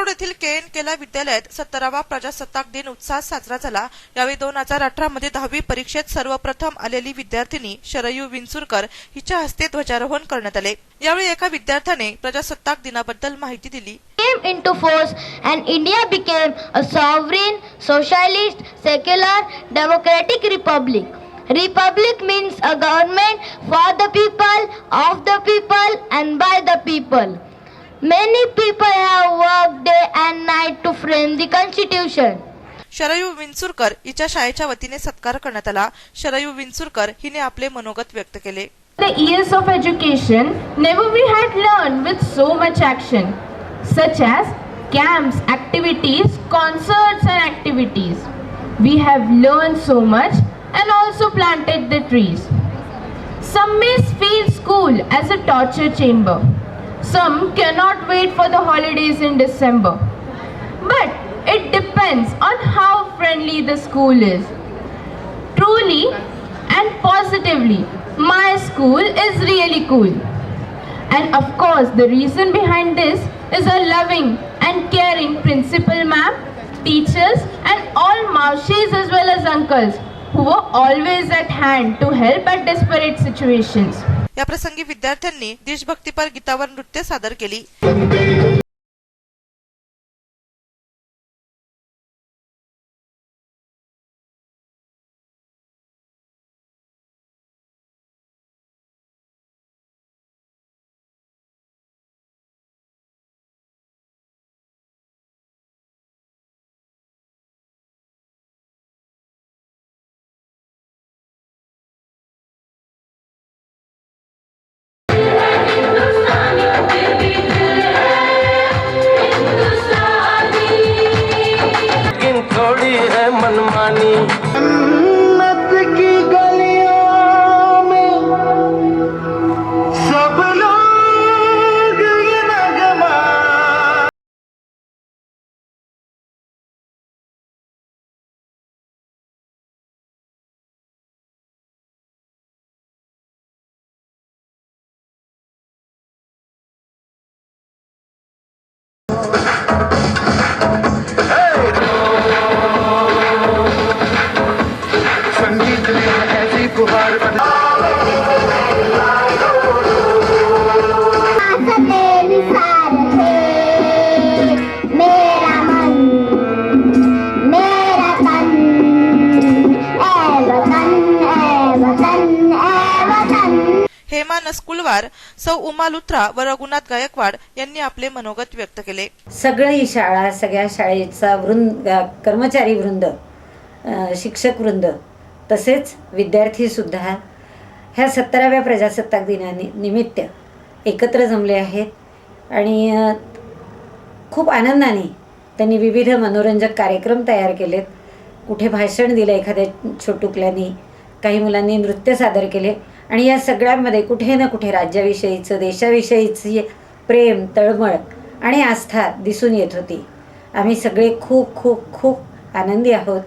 नाशिक येथील के एन केला विद्यालयात सत्तरावा प्रजासत्ताक दिन उत्साहात साजरा झाला यावेळी दोन हजार अठरा मध्ये दहावी परीक्षेत सर्वप्रथम आलेली विद्यार्थिनी शरयू विंचुरकर हिच्या हस्ते ध्वजारोहण करण्यात आले यावेळी एका विद्यार्थ्याने प्रजासत्ताक दिनाबद्दल माहिती दिली came into force and India became a sovereign, socialist, secular, democratic republic. Republic means a government for the people, of the people, and by the people. Many people have worked day and night to frame the constitution. Sharayu Vinchurkar हिच्या शाळेच्या वतीने सत्कार करण्यात आला शरयू विंचुरकर हिने आपले मनोगत व्यक्त केले The years of education, never we had learned with so much action, such as camps, activities, concerts, and activities. We have learned so much and also planted the trees. Some may feel school as a torture chamber. Some cannot wait for the holidays in December. But it depends on how friendly the school is. Truly and positively, my school is really cool. And of course, the reason behind this is a loving and caring principal ma'am, teachers, and all maushis as well as uncles who were always at hand to help at desperate situations. या प्रसंगी विद्यार्थ्यांनी देशभक्तीपर गीतावर नृत्य सादर केली. हेमा नस्कुलवार सौ उमा लुत्रा व रघुनाथ गायकवाड यांनी आपले मनोगत व्यक्त केले. सगळं ही शाळा सगळ्या शाळेचा वृंद कर्मचारी वृंद शिक्षक वृंद तसेच विद्यार्थीसुद्धा ह्या सत्तराव्या प्रजासत्ताक दिनानि निमित्त एकत्र जमले आहेत. आणि खूप आनंदाने त्यांनी विविध मनोरंजक कार्यक्रम तयार केलेत. कुठे भाषण दिलं एखाद्या छोटुकल्यानी काही मुलांनी नृत्य सादर केले. आणि या सगळ्यांमध्ये कुठे ना कुठे राज्याविषयीचं देशाविषयीची प्रेम तळमळ आणि आस्था दिसून येत होती. आम्ही सगळे खूप खूप खूप आनंदी आहोत.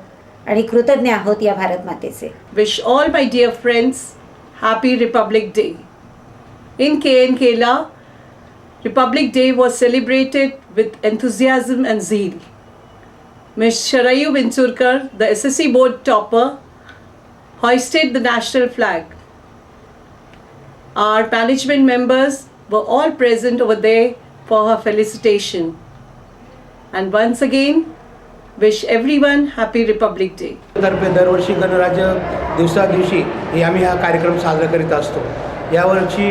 आणि कृतज्ञ आहोत या भारत मातेचे wish all my dear friends happy Republic Day. In KN Kela, Republic Day was celebrated with enthusiasm and zeal. Ms. Sharayu Vinsurkar, the SSC board topper, hoisted the national flag. Our management members were all present over there for her felicitation. And once again, wish everyone happy republic day तर्फे दरवर्षी गणराज्य दिवसा दिवशी हे आम्ही हा कार्यक्रम साजरा करीत असतो. यावर्षी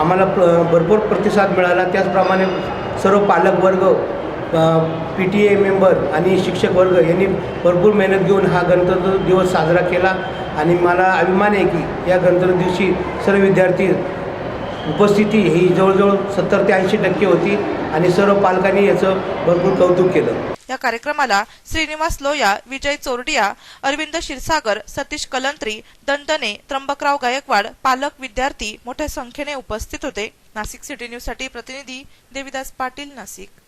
आम्हाला प्र भरपूर प्रतिसाद मिळाला. त्याचप्रमाणे सर्व पालक वर्ग पी टी ए मेंबर आणि शिक्षक वर्ग यांनी भरपूर मेहनत घेऊन हा गणतंत्र दिवस साजरा केला. आणि मला अभिमान आहे की या गणतंत्र दिवशी सर्व विद्यार्थी उपस्थिती ही जवळजवळ सत्तर ते ऐंशी टक्के होती आणि सर्व पालकांनी याचं भरपूर कौतुक केलं. या कार्यक्रमाला श्रीनिवास लोया विजय चोरडिया अरविंद क्षीरसागर सतीश कलंत्री दंदने त्र्यंबकराव गायकवाड पालक विद्यार्थी मोठ्या संख्येने उपस्थित होते. नाशिक सिटी न्यूजसाठी प्रतिनिधी देविदास पाटील नाशिक.